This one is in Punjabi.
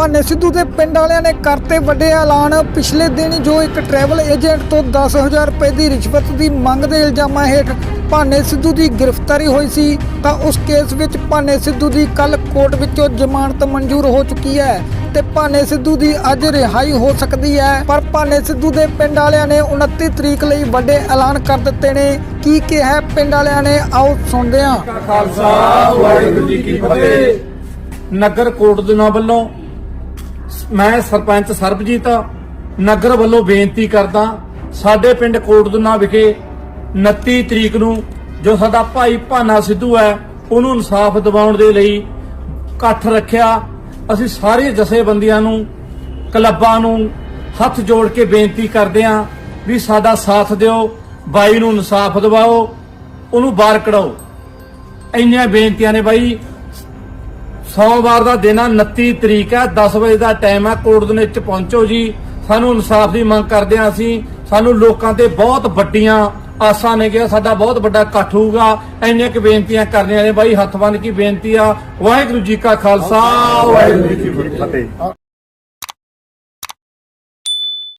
ਭਾਨੇ ਸਿੱਧੂ ਦੇ ਪਿੰਡ ਵਾਲਿਆਂ ਨੇ ਕਰਤੇ ਵੱਡੇ ਐਲਾਨ। ਪਿਛਲੇ ਦਿਨ ਜੋ ਇੱਕ ਟਰੈਵਲ ਏਜੰਟ ਤੋਂ 10000 ਰੁਪਏ ਦੀ ਰਿਸ਼ਵਤ ਦੀ ਮੰਗ ਦੇ ਇਲਜ਼ਾਮਾਂ ਹੇਠ ਭਾਨੇ ਸਿੱਧੂ ਦੀ ਗ੍ਰਿਫਤਾਰੀ ਹੋਈ ਸੀ, ਤਾਂ ਉਸ ਕੇਸ ਵਿੱਚ ਭਾਨੇ ਸਿੱਧੂ ਦੀ ਕੱਲ ਕੋਰਟ ਵਿੱਚੋਂ ਜ਼ਮਾਨਤ ਮਨਜ਼ੂਰ ਹੋ ਚੁੱਕੀ ਹੈ ਤੇ ਭਾਨੇ ਸਿੱਧੂ ਦੀ ਅੱਜ ਰਿਹਾਈ ਹੋ ਸਕਦੀ ਹੈ। ਪਰ ਭਾਨੇ ਸਿੱਧੂ ਦੇ ਪਿੰਡ ਵਾਲਿਆਂ ਨੇ 29 ਤਰੀਕ ਲਈ ਵੱਡੇ ਐਲਾਨ ਕਰ ਦਿੱਤੇ ਨੇ। ਕੀ ਕਿਹਾ ਪਿੰਡ ਵਾਲਿਆਂ ਨੇ? ਆਓ ਸੁਣਦੇ ਹਾਂ। ਖਾਲਸਾ, ਵਾਹਿਗੁਰੂ ਜੀ ਕੀ ਫਤਿਹ। ਨਗਰ ਕੋਟ ਦੇ ਨਾਂ ਵੱਲੋਂ ਮੈਂ ਸਰਪੰਚ ਸਰਬਜੀਤ ਨਗਰ ਵੱਲੋਂ ਬੇਨਤੀ ਕਰਦਾ, ਸਾਡੇ ਪਿੰਡ ਕੋਟਦੁਨਾ ਵਿਖੇ 29 ਤਰੀਕ ਨੂੰ ਜੋ ਸਾਡਾ ਭਾਈ ਭਾਨਾ ਸਿੱਧੂ ਹੈ, ਉਹਨੂੰ ਇਨਸਾਫ ਦਿਵਾਉਣ ਦੇ ਲਈ ਇਕੱਠ ਰੱਖਿਆ। ਅਸੀਂ ਸਾਰੇ ਜਥੇਬੰਦੀਆਂ ਨੂੰ, ਕਲੱਬਾਂ ਨੂੰ ਹੱਥ ਜੋੜ ਕੇ ਬੇਨਤੀ ਕਰਦੇ ਹਾਂ ਵੀ ਸਾਡਾ ਸਾਥ ਦਿਓ, ਬਾਈ ਨੂੰ ਇਨਸਾਫ ਦਿਵਾਓ, ਉਹਨੂੰ ਬਾਹਰ ਕਢਾਓ। ਇੰਨੀਆਂ ਬੇਨਤੀਆਂ ਨੇ ਬਾਈ। ਸੋਮਵਾਰ ਦਾ ਦਿਨ ਆ 29 ਤਰੀਕ ਹੈ 10 ਵਜੇ ਦਾ ਟਾਈਮ ਹੈ ਕੋਰਟ ਦੇ ਵਿੱਚ ਪਹੁੰਚੋ ਜੀ। ਸਾਨੂੰ ਇਨਸਾਫ ਦੀ ਮੰਗ ਕਰਦੇ ਹਾਂ ਅਸੀਂ। ਸਾਨੂੰ ਲੋਕਾਂ ਤੇ ਬਹੁਤ ਵੱਡੀਆਂ ਆਸਾਂ ਨੇ ਕਿ ਸਾਡਾ ਬਹੁਤ ਵੱਡਾ ਇਕੱਠ ਹੋਊਗਾ। ਇੰਨੀਆਂ ਕੁ ਬੇਨਤੀਆਂ ਕਰਨੀਆਂ ਨੇ। ਬਾਈ, ਹੱਥ ਬੰਨ ਕੀ ਬੇਨਤੀ ਆ। ਵਾਹਿਗੁਰੂ ਜੀ ਕਾ ਖਾਲਸਾ, ਵਾਹਿਗੁਰੂ ਜੀ ਕੀ ਫਤਿਹ।